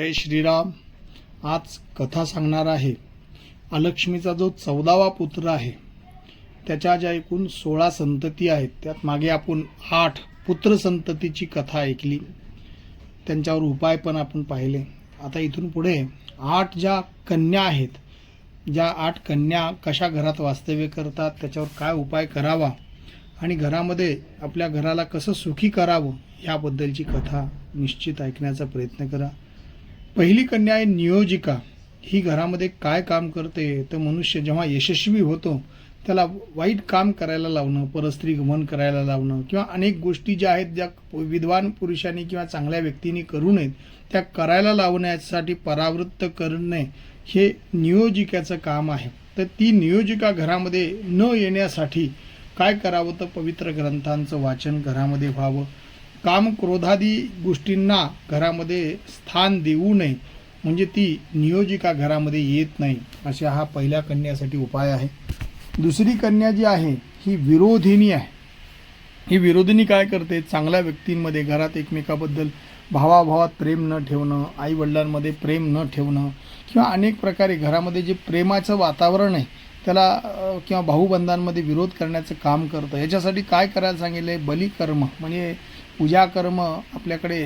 जय श्रीराम. आज कथा सांगणार आहे. अलक्ष्मीचा जो चौदावा पुत्र आहे त्याच्या ज्या एकूण सोळा संतती आहेत. त्यात मागे आपण आठ पुत्र संततीची कथा ऐकली. त्यांच्यावर उपाय पण आपण पाहिले. आता इथून पुढे आठ ज्या कन्या आहेत ज्या आठ कन्या कशा घरात वास्तव्य करतात त्याच्यावर काय उपाय करावा आणि घरामध्ये आपल्या घराला कसं सुखी करावं याबद्दलची कथा निश्चित ऐकण्याचा प्रयत्न करा. पहिली कन्या आहे नियोजिका. ही घरामध्ये काय काम करते तर मनुष्य जेव्हा यशस्वी होतो त्याला वाईट काम करायला लावणं परस्त्री गमन करायला लावणं किंवा अनेक गोष्टी ज्या आहेत ज्या विद्वान पुरुषांनी किंवा चांगल्या व्यक्तींनी करू नयेत त्या करायला लावण्यासाठी परावृत्त करणे हे नियोजिकाचं काम आहे. तर ती नियोजिका घरामध्ये न येण्यासाठी काय करावं तर पवित्र ग्रंथांचं वाचन घरामध्ये व्हावं. काम क्रोधादी गोष्टींना घरामध्ये स्थान देऊ नये. म्हणजे ती नियोजिका घरामध्ये येत नाही. अशा हा पहिल्या कन्यासाठी उपाय आहे. दुसरी कन्या जी आहे ही विरोधिनी आहे. ही विरोधिनी काय करते? चांगल्या व्यक्तींमध्ये घरात एकमेकाबद्दल भावाभावात प्रेम न ठेवणं आईवडिलांमध्ये प्रेम न ठेवणं किंवा अनेक प्रकारे घरामध्ये जे प्रेमाचं वातावरण आहे त्याला किंवा भाऊबंधांमध्ये विरोध करण्याचं काम करतं. याच्यासाठी काय करायला सांगितलं आहे बलिकर्म. म्हणजे पूजा कर्म आपल्याकडे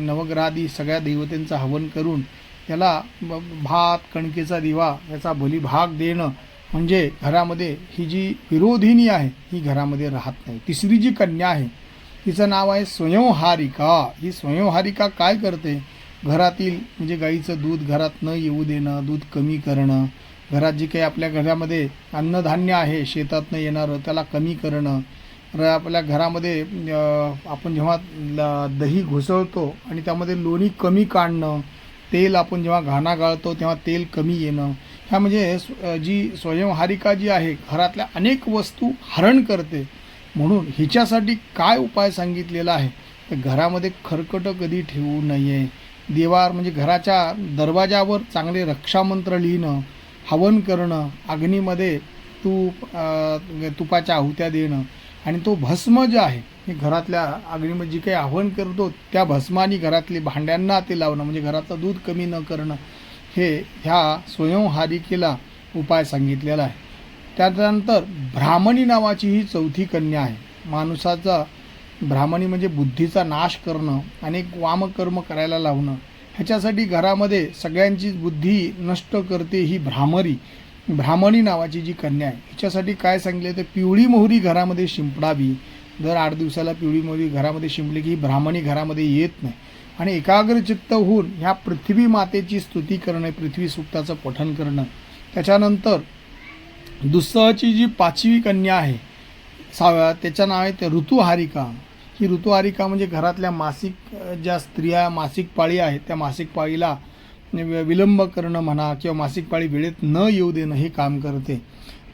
नवग्रहादी सगळ्या देवतेंचं हवन करून त्याला भात कणकेचा दिवा याचा बलिभाग देणं म्हणजे घरामध्ये ही जी विरोधिनी आहे ही घरामध्ये राहत नाही. तिसरी जी कन्या आहे तिचं नाव आहे स्वयंहारिका. ही स्वयंहारिका काय करते? घरातील म्हणजे गाईचं दूध घरात न येऊ देणं दूध कमी करणं घरात जी काही आपल्या घरामध्ये अन्नधान्य आहे शेतातनं येणारं त्याला कमी करणं आपल्या घरामध्ये आपण जेव्हा ल- दही घुसळतो आणि त्यामध्ये लोणी कमी काढणं तेल आपण जेव्हा घाणा गाळतो तेव्हा तेल कमी येणं ह्या म्हणजे स्व- जी स्वयंहारिका जी आहे घरातल्या अनेक वस्तू हरण करते. म्हणून हिच्यासाठी काय उपाय सांगितलेला आहे? तर घरामध्ये खरकटं कधी ठेवू नये. देवार म्हणजे घराच्या दरवाजावर चांगले रक्षामंत्र लिहिणं हवन करणं अग्नीमध्ये तूप तुपाच्या आहुत्या देणं आणि तो भस्म जे आहे हे घरातल्या अग्नीमध्ये जी काही आव्हान करतो त्या भस्मानी घरातली भांड्यांना ते लावणं म्हणजे घराचं दूध कमी न करणं हे ह्या स्वयंहारिकेला उपाय सांगितलेला आहे. त्यानंतर ब्राह्मणी नावाची ही चौथी कन्या आहे. माणसाचा ब्राह्मणी म्हणजे बुद्धीचा नाश करणं अनेक वामकर्म करायला लावणं ह्याच्यासाठी घरामध्ये सगळ्यांची बुद्धी नष्ट करते ही भ्रामरी ब्राह्मणी नावाची जी कन्या आहे हिच्यासाठी काय सांगितलं तर पिवळी मोहरी घरामध्ये शिंपडावी. दर आठ दिवसाला पिवळी मोहरी घरामध्ये शिंपली की ही ब्राह्मणी घरामध्ये येत नाही. आणि एकाग्रचित्त होऊन ह्या पृथ्वी मातेची स्तुती करणं पृथ्वी सुक्ताचं पठण करणं. त्याच्यानंतर दुसराची जी पाचवी कन्या आहे साव्या त्याचं नाव आहे ते ऋतुहारिका. ही ऋतुहारिका म्हणजे घरातल्या मासिक ज्या स्त्रिया मासिक पाळी आहेत त्या मासिक पाळीला विलंब करणं म्हणा किंवा मासिक पाळी वेळेत न येऊ देणं हे काम करते.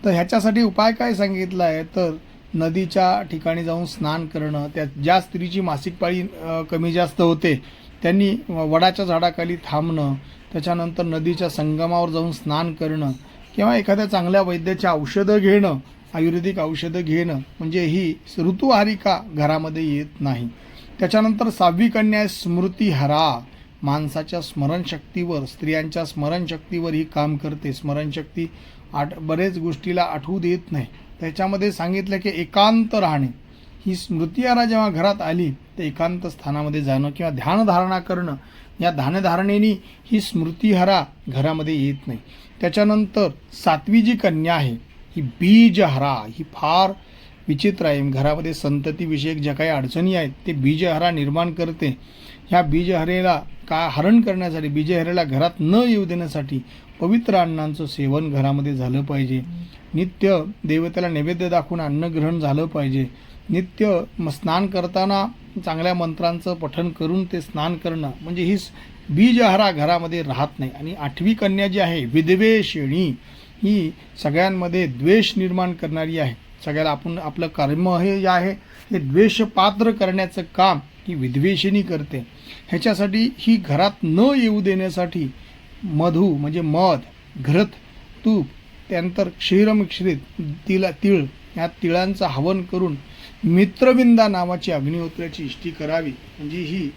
तर ह्याच्यासाठी उपाय काय सांगितला आहे? तर नदीच्या ठिकाणी जाऊन स्नान करणं त्या ज्या स्त्रीची मासिक पाळी कमी जास्त होते त्यांनी वडाच्या झाडाखाली थांबणं त्याच्यानंतर नदीच्या संगमावर जाऊन स्नान करणं किंवा एखाद्या चांगल्या वैद्याची औषधं घेणं आयुर्वेदिक औषधं घेणं म्हणजे ही ऋतुहारिका घरामध्ये येत नाही. त्याच्यानंतर सहावी कन्या आहे स्मृतिहरा. माणसाच्या स्मरणशक्तीवर स्त्रियांच्या स्मरणशक्तीवर ही काम करते. स्मरणशक्ती आठ बरेच गोष्टीला आठवू देत नाही. त्याच्यामध्ये सांगितलं की एकांत राहणे. ही स्मृतिहारा जेव्हा घरात आली तर एकांत स्थानामध्ये जाणं किंवा ध्यानधारणा करणं या ध्यानधारणेने ही स्मृतिहरा घरामध्ये येत नाही. त्याच्यानंतर सातवी जी कन्या आहे ही बीजहरा ही फार विचित्र आहे. घरामध्ये संततीविषयक ज्या काही अडचणी आहेत ते बीजहरा निर्माण करते. ह्या बीजहरेला का हरण करण्यासाठी बीजहरेला घरात न येऊ देण्यासाठी पवित्र अन्नांचं सेवन घरामध्ये झालं पाहिजे. नित्य देवतेला नैवेद्य दाखवून अन्नग्रहण झालं पाहिजे. नित्य स्नान करताना चांगल्या मंत्रांचं पठण करून ते स्नान करणं म्हणजे ही बीजहरा घरामध्ये राहत नाही. आणि आठवी कन्या जी आहे विद्वेषिणी ही सगळ्यांमध्ये द्वेष निर्माण करणारी आहे. सगळ्याला आपण आपलं कर्म हे जे आहे हे द्वेष पात्र करण्याचं काम ही विद्वेषिनी करते. ह्याच्यासाठी ही घरात न येऊ देण्यासाठी मधू म्हणजे मध घृत तूप त्यानंतर क्षीरमिश्रित तिला तिळ ह्या तिळांचं हवन करून मित्रविंदा नावाची अग्निहोत्राची इष्टी करावी. म्हणजे ही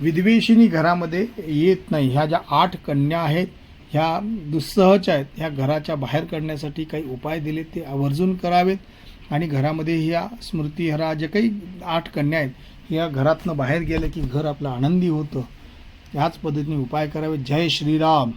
विद्वेषिनी घरामध्ये येत नाही. ह्या ज्या आठ कन्या आहेत ह्या दुस्सहच आहेत. ह्या घराच्या बाहेर काढण्यासाठी काही उपाय दिले ते आवर्जून करावेत. आणि घरामध्ये ह्या स्मृतीहरा जे काही आठ कन्या आहेत ह्या घरातनं बाहेर गेल्या की घर आपलं आनंदी होतं. ह्याच पद्धतीने उपाय करावे जय श्रीराम.